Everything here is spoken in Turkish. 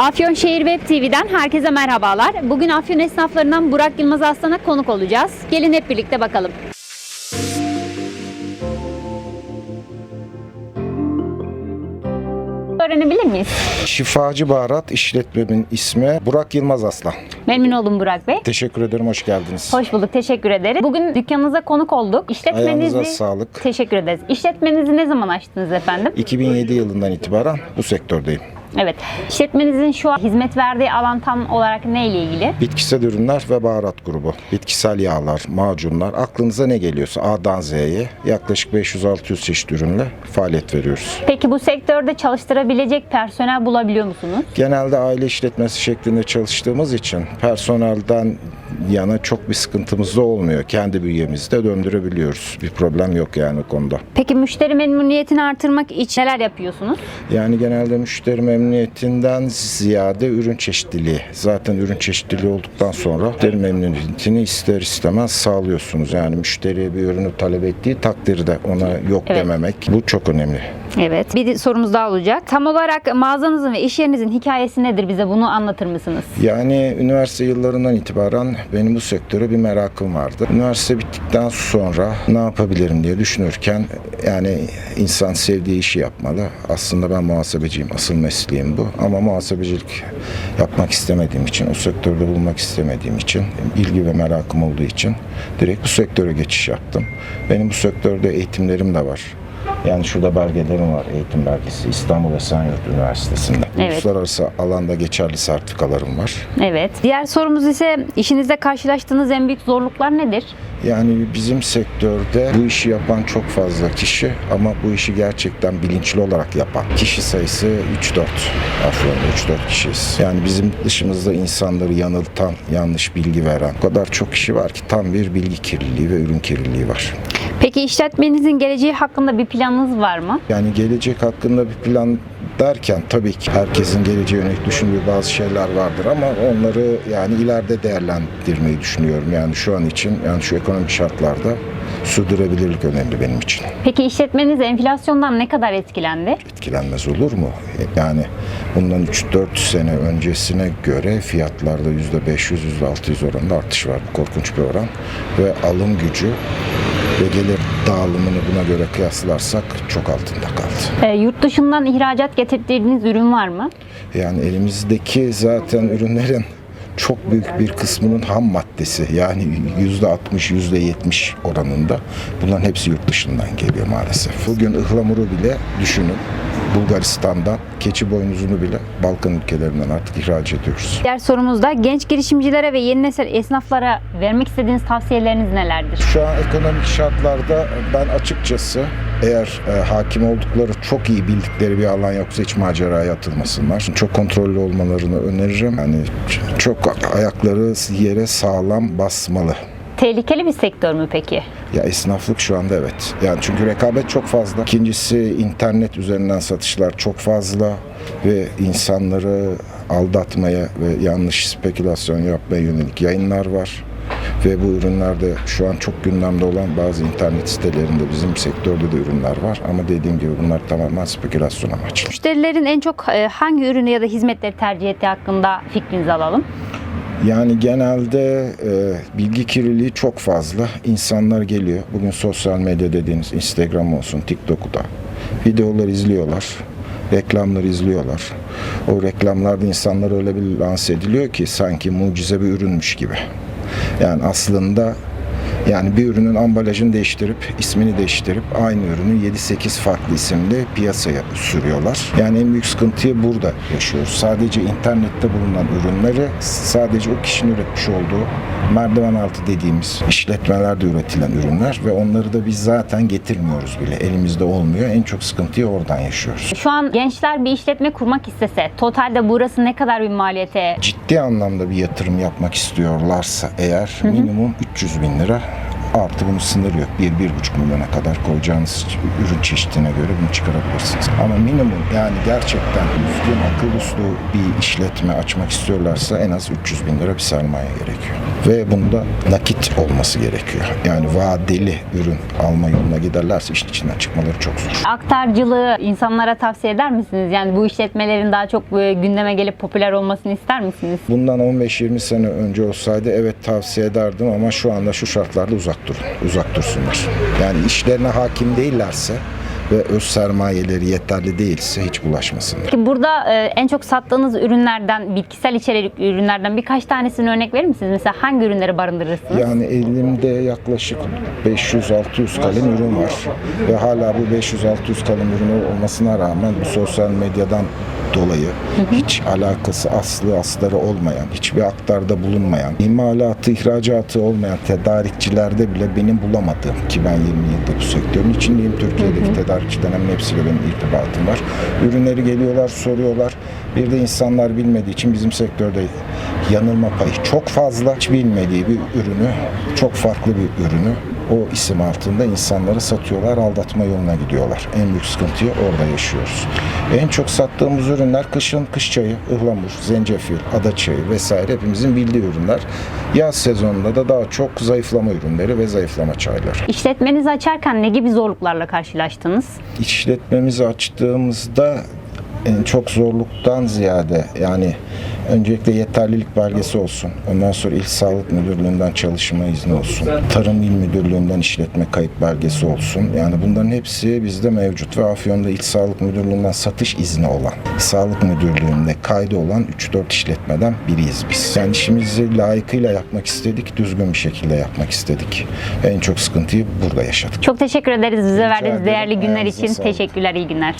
Afyonşehir Web TV'den herkese merhabalar. Bugün Afyon esnaflarından Burak Yılmaz Aslan'a konuk olacağız. Gelin hep birlikte bakalım. Öğrenebilir miyiz? Şifacı Baharat işletmemin ismi Burak Yılmaz Aslan. Memnun oldum Burak Bey. Teşekkür ederim, hoş geldiniz. Hoş bulduk, teşekkür ederim. Bugün dükkanınıza konuk olduk. İşletmenizi... Ayağınıza sağlık. Teşekkür ederiz. İşletmenizi ne zaman açtınız efendim? 2007 yılından itibaren bu sektördeyim. Evet. İşletmenizin şu an hizmet verdiği alan tam olarak ne ile ilgili? Bitkisel ürünler ve baharat grubu. Bitkisel yağlar, macunlar, aklınıza ne geliyorsa A'dan Z'ye yaklaşık 500-600 çeşit ürünle faaliyet veriyoruz. Peki bu sektörde çalıştırabilecek personel bulabiliyor musunuz? Genelde aile işletmesi şeklinde çalıştığımız için personelden yana çok bir sıkıntımız da olmuyor. Kendi bünyemizde döndürebiliyoruz. Bir problem yok yani o konuda. Peki müşteri memnuniyetini artırmak için neler yapıyorsunuz? Yani genelde müşteri memnuniyetinden ziyade ürün çeşitliliği. Zaten ürün çeşitliliği olduktan sonra müşteri memnuniyetini ister istemez sağlıyorsunuz. Yani müşteriye bir ürünü talep ettiği takdirde ona yok Evet. dememek bu çok önemli. Evet. Bir sorumuz daha olacak. Tam olarak mağazanızın ve iş yerinizin hikayesi nedir? Bize bunu anlatır mısınız? Yani üniversite yıllarından itibaren benim bu sektöre bir merakım vardı. Üniversite bittikten sonra ne yapabilirim diye düşünürken yani insan sevdiği işi yapmalı. Aslında ben muhasebeciyim. Asıl mesleğim bu. Ama muhasebecilik yapmak istemediğim için, o sektörde bulunmak istemediğim için, ilgi ve merakım olduğu için direkt bu sektöre geçiş yaptım. Benim bu sektörde eğitimlerim de var. Yani şurada belgelerim var, eğitim belgesi İstanbul Esenyurt Üniversitesi'nde. Evet. Uluslararası alanda geçerli sertifikalarım var. Evet. Diğer sorumuz ise işinizde karşılaştığınız en büyük zorluklar nedir? Yani bizim sektörde bu işi yapan çok fazla kişi ama bu işi gerçekten bilinçli olarak yapan kişi sayısı 3-4. Afyon'da 3-4 kişiyiz. Yani bizim dışımızda insanları yanıltan, yanlış bilgi veren o kadar çok kişi var ki tam bir bilgi kirliliği ve ürün kirliliği var. Peki işletmenizin geleceği hakkında bir planınız var mı? Yani gelecek hakkında bir plan derken tabii ki herkesin geleceğe yönelik düşündüğü bazı şeyler vardır ama onları yani ileride değerlendirmeyi düşünüyorum. Yani şu an için yani şu ekonomik şartlarda sürdürülebilirlik önemli benim için. Peki işletmeniz enflasyondan ne kadar etkilendi? Etkilenmez olur mu? Yani bundan 3-4 sene öncesine göre fiyatlarda %500-%600 oranında artış var. Bu korkunç bir oran. Ve alım gücü ve gelir dağılımını buna göre kıyaslarsak çok altında kaldı. E, yurt dışından ihracat getirdiğiniz ürün var mı? Yani elimizdeki zaten ürünlerin çok büyük bir kısmının ham maddesi yani yüzde 60 yüzde 70 oranında bunların hepsi yurt dışından geliyor maalesef. Bugün ıhlamuru bile düşünün Bulgaristan'dan keçi boynuzunu bile Balkan ülkelerinden artık ihraç ediyoruz. Diğer sorumuz da genç girişimcilere ve yeni nesil esnaflara vermek istediğiniz tavsiyeleriniz nelerdir? Şu an ekonomik şartlarda ben açıkçası eğer e, hakim oldukları çok iyi bildikleri bir alan yoksa hiç maceraya atılmasınlar. Çok kontrollü olmalarını öneririm. Yani çok ayakları yere sağlam basmalı. Tehlikeli bir sektör mü peki? Ya esnaflık şu anda evet. Yani çünkü rekabet çok fazla. İkincisi internet üzerinden satışlar çok fazla ve insanları aldatmaya ve yanlış spekülasyon yapmaya yönelik yayınlar var. Ve bu ürünlerde şu an çok gündemde olan bazı internet sitelerinde bizim sektörde de ürünler var. Ama dediğim gibi bunlar tamamen spekülasyon amaçlı. Müşterilerin en çok e, hangi ürünü ya da hizmetleri tercih ettiği hakkında fikrinizi alalım. Yani genelde e, bilgi kirliliği çok fazla. İnsanlar geliyor. Bugün sosyal medya dediğiniz Instagram olsun, TikTok'u da videolar izliyorlar. Reklamları izliyorlar. O reklamlarda insanlar öyle bir lanse ediliyor ki sanki mucize bir ürünmüş gibi. Yani aslında yani bir ürünün ambalajını değiştirip, ismini değiştirip aynı ürünü 7-8 farklı isimle piyasaya sürüyorlar. Yani en büyük sıkıntıyı burada yaşıyoruz. Sadece internette bulunan ürünleri sadece o kişinin üretmiş olduğu merdiven altı dediğimiz işletmelerde üretilen ürünler ve onları da biz zaten getirmiyoruz bile. Elimizde olmuyor. En çok sıkıntıyı oradan yaşıyoruz. Şu an gençler bir işletme kurmak istese totalde burası ne kadar bir maliyete ciddi anlamda bir yatırım yapmak istiyorlarsa eğer minimum 300 bin lira Artı bunun sınırı yok. 1-1,5 milyona kadar koyacağınız ürün çeşidine göre bunu çıkarabilirsiniz. Ama minimum yani gerçekten düzgün, akıl uslu bir işletme açmak istiyorlarsa en az 300 bin lira bir sermaye gerekiyor. Ve bunda nakit olması gerekiyor. Yani vadeli ürün alma yoluna giderlerse işin içinden çıkmaları çok zor. Aktarcılığı insanlara tavsiye eder misiniz? Yani bu işletmelerin daha çok e, gündeme gelip popüler olmasını ister misiniz? Bundan 15-20 sene önce olsaydı evet tavsiye ederdim ama şu anda şu şartlarda uzak durun. Uzak dursunlar. Yani işlerine hakim değillerse ve öz sermayeleri yeterli değilse hiç bulaşmasınlar. Peki burada e, en çok sattığınız ürünlerden, bitkisel içerikli ürünlerden birkaç tanesini örnek verir misiniz? Mesela hangi ürünleri barındırırsınız? Yani elimde yaklaşık 500-600 kalem ürün var ve hala bu 500-600 kalem ürün olmasına rağmen bu sosyal medyadan dolayı hiç alakası aslı asları olmayan, hiçbir aktarda bulunmayan, imalatı, ihracatı olmayan tedarikçilerde bile benim bulamadığım ki ben 20 yıldır bu sektörün içindeyim. Türkiye'deki tedarikçilerin hepsiyle benim irtibatım var. Ürünleri geliyorlar, soruyorlar. Bir de insanlar bilmediği için bizim sektörde yanılma payı çok fazla. Hiç bilmediği bir ürünü, çok farklı bir ürünü o isim altında insanlara satıyorlar, aldatma yoluna gidiyorlar. En büyük sıkıntıyı orada yaşıyoruz. En çok sattığımız ürünler kışın kış çayı, ıhlamur, zencefil, ada çayı vesaire hepimizin bildiği ürünler. Yaz sezonunda da daha çok zayıflama ürünleri ve zayıflama çayları. İşletmenizi açarken ne gibi zorluklarla karşılaştınız? İşletmemizi açtığımızda çok zorluktan ziyade yani öncelikle yeterlilik belgesi olsun. Ondan sonra İl Sağlık Müdürlüğü'nden çalışma izni olsun. Tarım İl Müdürlüğü'nden işletme kayıt belgesi olsun. Yani bunların hepsi bizde mevcut ve Afyon'da İl Sağlık Müdürlüğü'nden satış izni olan, Sağlık Müdürlüğü'nde kaydı olan 3-4 işletmeden biriyiz biz. Yani işimizi layıkıyla yapmak istedik, düzgün bir şekilde yapmak istedik. En çok sıkıntıyı burada yaşadık. Çok teşekkür ederiz bize verdiğiniz ederim. değerli günler Ayağınıza için. sağlık. Teşekkürler, iyi günler.